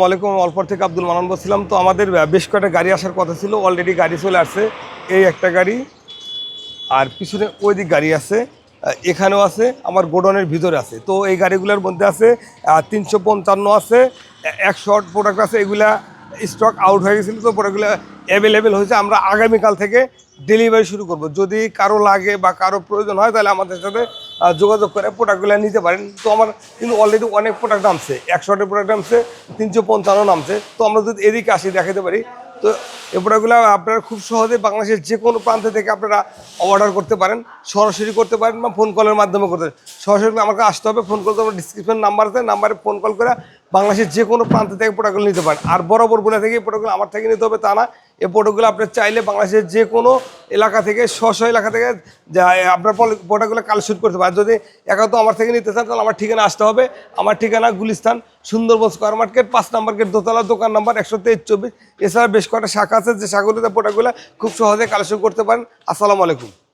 ওয়ালাইকুম অল্পর থেকে আব্দুল মানান বলছিলাম। তো আমাদের বেশ কয়েকটা গাড়ি আসার কথা ছিল। অলরেডি গাড়ি চলে আসছে। এই একটা গাড়ি আর পিছনে ওই দিক গাড়ি আছে। এখানেও আছে, আমার গোডনের ভিতরে আছে। তো এই গাড়িগুলোর মধ্যে আছে তিনশো পঞ্চান্ন আছে একশো প্রোডাক্ট আছে। এগুলা স্টক আউট হয়ে গেছিল তো প্রোডাক্টগুলো অ্যাভেলেবেল হয়েছে। আমরা আগামীকাল থেকে ডেলিভারি শুরু করব। যদি কারও লাগে বা কারও প্রয়োজন হয়, তাহলে আমাদের সাথে যোগাযোগ করে প্রোডাক্টগুলো নিতে পারেন। তো আমার কিন্তু অলরেডি অনেক প্রোডাক্ট নামছে। একশোটা প্রোডাক্ট নামছে, তিনশো পঞ্চান্ন নামছে। তো আমরা যদি এদিকে আসি দেখাতে পারি। তো এই প্রোডাক্টগুলো আপনারা খুব সহজে বাংলাদেশের যে কোনো প্রান্ত থেকে আপনারা অর্ডার করতে পারেন। সরাসরি করতে পারেন বা ফোন কলের মাধ্যমে করতে পারেন। সরাসরি আমাকে আসতে হবে। ফোন করতে আমার ডিসক্রিপশন নাম্বার আছে। নাম্বারে ফোন কল করে বাংলাদেশের যে কোনো প্রান্ত থেকে প্রোডাক্টগুলো নিতে পারেন। আর বরাবর বলে থেকে প্রোডাক্টগুলো আমার থেকে নিতে হবে তা না। এই প্রোডাক্টগুলো আপনার চাইলে বাংলাদেশের যে কোনো এলাকা থেকে স্ব স্ব এলাকা থেকে আপনার প্রোডাক্টগুলো কালেকশন করতে পারেন। যদি একা তো আমার থেকে নিতে চান, তাহলে আমার ঠিকানা আসতে হবে। আমার ঠিকানা গুলিস্তান, সুন্দরবন স্কোয়ার মার্কেট পাঁচ নাম্বার গেট, দোতলা, দোকান নাম্বার একশো তেইশ, চব্বিশ। এছাড়া বেশ কয়েকটা শাখা আছে, যে শাখাগুলোতে প্রোডাক্টগুলো খুব সহজে কালেকশন করতে পারেন। আসসালামু আলাইকুম।